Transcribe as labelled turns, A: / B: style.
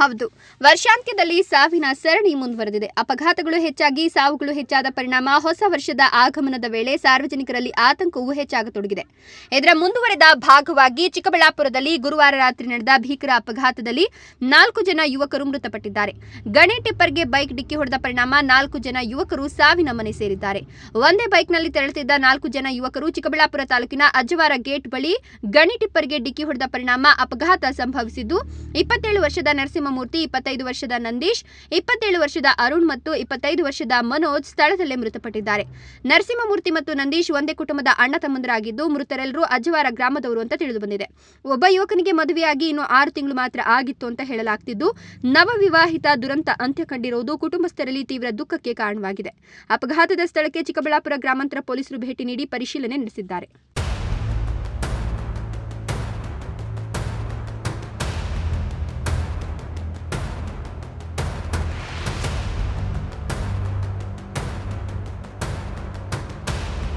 A: ಹೌದು. ವರ್ಷಾಂತ್ಯದಲ್ಲಿ ಸಾವಿನ ಸರಣಿ ಮುಂದುವರೆದಿದೆ. ಅಪಘಾತಗಳು ಹೆಚ್ಚಾಗಿ, ಸಾವುಗಳು ಹೆಚ್ಚಾದ ಪರಿಣಾಮ ಹೊಸ ವರ್ಷದ ಆಗಮನದ ವೇಳೆ ಸಾರ್ವಜನಿಕರಲ್ಲಿ ಆತಂಕವೂ ಹೆಚ್ಚಾಗತೊಡಗಿದೆ. ಇದರ ಮುಂದುವರೆದ ಭಾಗವಾಗಿ ಚಿಕ್ಕಬಳ್ಳಾಪುರದಲ್ಲಿ ಗುರುವಾರ ರಾತ್ರಿ ನಡೆದ ಭೀಕರ ಅಪಘಾತದಲ್ಲಿ ನಾಲ್ಕು ಜನ ಯುವಕರು ಮೃತಪಟ್ಟಿದ್ದಾರೆ. ಗಣಿ ಟಿಪ್ಪರ್ಗೆ ಬೈಕ್ ಡಿಕ್ಕಿ ಹೊಡೆದ ಪರಿಣಾಮ ನಾಲ್ಕು ಜನ ಯುವಕರು ಸಾವಿನ ಮನೆ ಸೇರಿದ್ದಾರೆ. ಒಂದೇ ಬೈಕ್ನಲ್ಲಿ ತೆರಳುತ್ತಿದ್ದ ನಾಲ್ಕು ಜನ ಯುವಕರು ಚಿಕ್ಕಬಳ್ಳಾಪುರ ತಾಲೂಕಿನ ಅಜ್ಜವಾರ ಗೇಟ್ ಬಳಿ ಗಣಿ ಟಿಪ್ಪರ್ಗೆ ಡಿಕ್ಕಿ ಹೊಡೆದ ಪರಿಣಾಮ ಅಪಘಾತ ಸಂಭವಿಸಿದ್ದು, ಇಪ್ಪತ್ತೇಳು ವರ್ಷದ ನರಸಿಂಹಮೂರ್ತಿ ಇಪ್ಪತ್ತೈದು ವರ್ಷದ ನಂದೀಶ್, ಇಪ್ಪತ್ತೇಳು ವರ್ಷದ ಅರುಣ್ ಮತ್ತು ಇಪ್ಪತ್ತೈದು ವರ್ಷದ ಮನೋಜ್ ಸ್ಥಳದಲ್ಲೇ ಮೃತಪಟ್ಟಿದ್ದಾರೆ. ನರಸಿಂಹಮೂರ್ತಿ ಮತ್ತು ನಂದೀಶ್ ಒಂದೇ ಕುಟುಂಬದ ಅಣ್ಣ ತಮ್ಮಂದರಾಗಿದ್ದು, ಮೃತರೆಲ್ಲರೂ ಅಜ್ಜವಾರ ಗ್ರಾಮದವರು ಅಂತ ತಿಳಿದು ಬಂದಿದೆ ಒಬ್ಬ ಯುವಕನಿಗೆ ಮದುವೆಯಾಗಿ ಇನ್ನು ಆರು ತಿಂಗಳು ಮಾತ್ರ ಆಗಿತ್ತು ಅಂತ ಹೇಳಲಾಗ್ತಿದ್ದು, ನವವಿವಾಹಿತ ದುರಂತ ಅಂತ್ಯ ಕಂಡಿರುವುದು ಕುಟುಂಬಸ್ಥರಲ್ಲಿ ತೀವ್ರ ದುಃಖಕ್ಕೆ ಕಾರಣವಾಗಿದೆ. ಅಪಘಾತದ ಸ್ಥಳಕ್ಕೆ ಚಿಕ್ಕಬಳ್ಳಾಪುರ ಗ್ರಾಮಾಂತರ ಪೊಲೀಸರು ಭೇಟಿ ನೀಡಿ ಪರಿಶೀಲನೆ ನಡೆಸಿದ್ದಾರೆ.